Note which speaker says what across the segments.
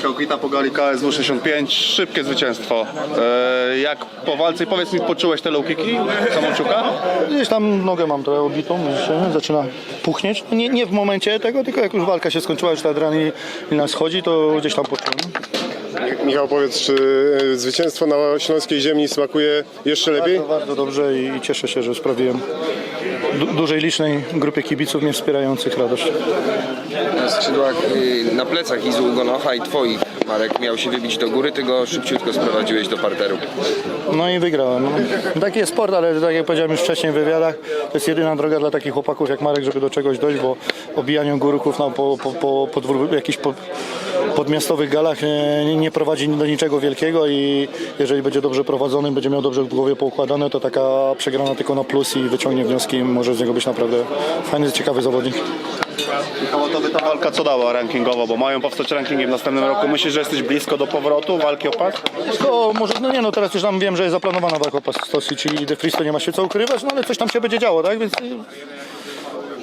Speaker 1: Michał Kwita po gali KSW 65, szybkie zwycięstwo. E, jak po walce, powiedz mi, poczułeś te low kicki Samonczuka?
Speaker 2: Gdzieś tam nogę mam trochę obitą, widzicie, zaczyna puchnieć. Nie, nie w momencie tego, tylko jak już walka się skończyła, już ta adrenalina schodzi, to gdzieś tam poczułem.
Speaker 3: Michał, powiedz, czy e, zwycięstwo na śląskiej ziemi smakuje jeszcze lepiej?
Speaker 2: Bardzo, bardzo dobrze i, i cieszę się, że sprawiłem dużej, licznej grupie kibiców mnie wspierających radość.
Speaker 4: Na skrzydłach, y, na plecach Izu Ugonocha i twoich, Marek, miał się wybić do góry, ty go szybciutko sprowadziłeś do parteru.
Speaker 2: No i wygrałem. No. Taki jest sport, ale tak jak powiedziałem już wcześniej w wywiadach, to jest jedyna droga dla takich chłopaków jak Marek, żeby do czegoś dojść, bo obijanie górków no, po, po, po, po dwór, jakichś po, podmiastowych galach nie, nie prowadzi do niczego wielkiego i jeżeli będzie dobrze prowadzony, będzie miał dobrze w głowie poukładane, to taka przegrana tylko na plus i wyciągnie wnioski i może z niego być naprawdę fajny, ciekawy zawodnik.
Speaker 1: By ta walka co dała rankingowo, bo mają powstać rankingi w następnym roku. Myślisz, że jesteś blisko do powrotu walki o pas?
Speaker 2: To może, no nie no, teraz już tam wiem, że jest zaplanowana walka o pas Stosic i De Vries to nie ma się co ukrywać, no ale coś tam się będzie działo, tak? Więc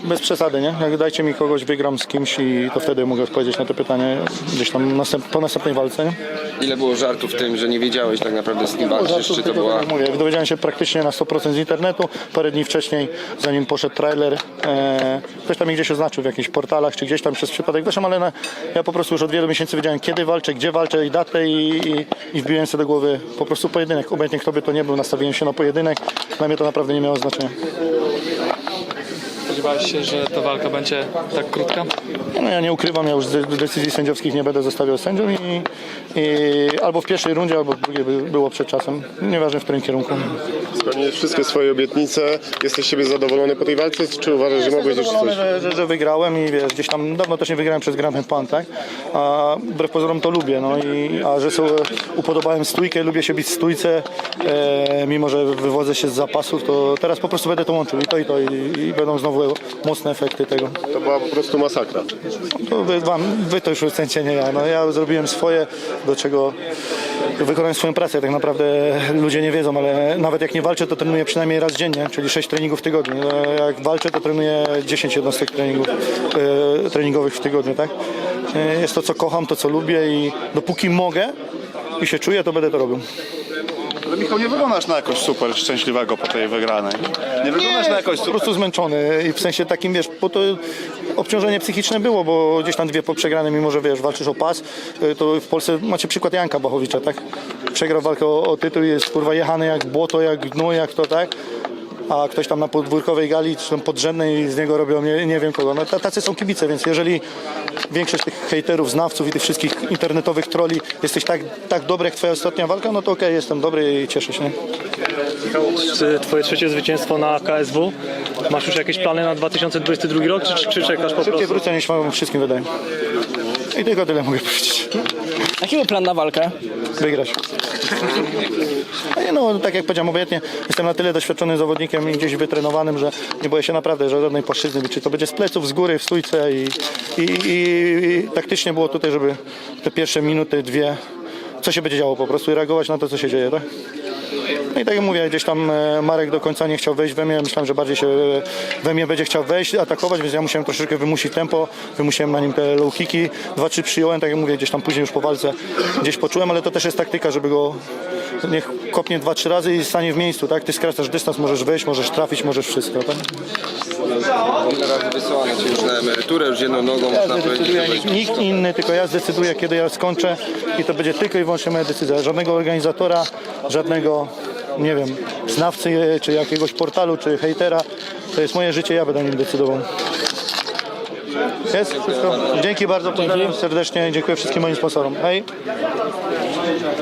Speaker 2: bez przesady, nie? Jak dajcie mi kogoś, wygram z kimś i to wtedy mogę odpowiedzieć na to pytanie gdzieś tam następ, po następnej walce, nie?
Speaker 4: Ile było żartów w tym, że nie wiedziałeś tak naprawdę z kim walczysz, czy to była...
Speaker 2: tak jak mówię, dowiedziałem się praktycznie na 100% z internetu. Parę dni wcześniej, zanim poszedł trailer, e, ktoś tam mnie gdzieś oznaczył w jakichś portalach, czy gdzieś tam przez przypadek weszłem, ale na, ja po prostu już od wielu miesięcy wiedziałem, kiedy walczę, gdzie walczę i datę i, i, i wbiłem sobie do głowy po prostu pojedynek. Obojętnie kto by to nie był, nastawiłem się na pojedynek. Dla mnie to naprawdę nie miało znaczenia.
Speaker 5: Spodziewałeś się, że ta walka będzie tak krótka?
Speaker 2: Nie, No ja nie ukrywam, ja już de- decyzji sędziowskich nie będę zostawiał sędziom i, i albo w pierwszej rundzie, albo w drugiej by było przed czasem. Nieważne w którym kierunku.
Speaker 3: Spełniłeś wszystkie swoje obietnice. Jesteś siebie zadowolony po tej walce, czy uważasz, że mogłeś jeszcze
Speaker 2: zadowolony,
Speaker 3: coś?
Speaker 2: że, że, że wygrałem i wiesz, gdzieś tam dawno też nie wygrałem przez Grand Pan, tak? A wbrew pozorom to lubię, no i a że sobie upodobałem stójkę, lubię się bić w stójce, e, mimo że wywodzę się z zapasów, to teraz po prostu będę to łączył i to i to i, i będą znowu mocne efekty tego.
Speaker 3: To była po prostu masakra.
Speaker 2: To wy, wam, wy to już ocencie, nie ja. No, ja zrobiłem swoje, do czego wykonałem swoją pracę. Tak naprawdę ludzie nie wiedzą, ale nawet jak nie walczę, to trenuję przynajmniej raz dziennie, czyli 6 treningów w tygodniu. No, Jak walczę, to trenuję 10 jednostek treningów, e, treningowych w tygodniu, tak? E, Jest to, co kocham, to, co lubię i dopóki mogę i się czuję, to będę to robił.
Speaker 1: Ale Michał, nie wyglądasz na jakoś super szczęśliwego po tej wygranej. Nie wyglądasz na jakoś
Speaker 2: po
Speaker 1: super...
Speaker 2: prostu zmęczony i w sensie takim, wiesz, bo to obciążenie psychiczne było, bo gdzieś tam dwie przegrane, mimo że wiesz, walczysz o pas, y, to w Polsce macie przykład Janka Bachowicza, tak? Przegrał walkę o, o tytuł i jest kurwa jechany jak błoto, jak gnój, jak to, tak? A ktoś tam na podwórkowej gali, czy tam podrzędnej z niego robią nie, nie wiem kogo. No, ta- tacy są kibice, więc jeżeli większość tych hejterów, znawców i tych wszystkich internetowych troli jesteś tak, tak dobry jak twoja ostatnia walka, no to okej, jestem dobry i cieszę się. nie?
Speaker 6: Czy Twoje trzecie zwycięstwo na KSW. Masz już jakieś plany na 2022 rok, czy, czy czekasz po
Speaker 2: Szybciej
Speaker 6: prostu?
Speaker 2: wrócę niż wam wszystkim wydaje. I tylko tyle mogę powiedzieć.
Speaker 7: Jaki był plan na walkę?
Speaker 2: wygrać. No, tak jak powiedziałem, obojętnie jestem na tyle doświadczonym zawodnikiem i gdzieś wytrenowanym, że nie boję się naprawdę żadnej płaszczyzny, czy to będzie z pleców, z góry, w stójce i, i, i, i taktycznie było tutaj, żeby te pierwsze minuty, dwie, co się będzie działo po prostu i reagować na to, co się dzieje, tak? No i tak jak mówię, gdzieś tam e, Marek do końca nie chciał wejść we mnie. Myślałem, że bardziej się e, we mnie będzie chciał wejść, atakować, więc ja musiałem troszeczkę wymusić tempo. Wymusiłem na nim te low kicki. Dwa, trzy przyjąłem, tak jak mówię, gdzieś tam później już po walce gdzieś poczułem, ale to też jest taktyka, żeby go niech kopnie dwa, trzy razy i stanie w miejscu, tak? Ty skracasz dystans, możesz wejść, możesz trafić, możesz wszystko, tak?
Speaker 4: Już na emeryturę, już jedną nogą,
Speaker 2: Ja
Speaker 4: można powiedzieć,
Speaker 2: nikt inny, tylko ja zdecyduję, kiedy ja skończę i to będzie tylko i wyłącznie moja decyzja. Żadnego organizatora, żadnego, nie wiem, znawcy, czy jakiegoś portalu, czy hejtera. To jest moje życie, ja będę nim decydował. Jest? Wszystko? Dzięki bardzo, pozdrawiam serdecznie, dziękuję wszystkim moim sponsorom. Hej!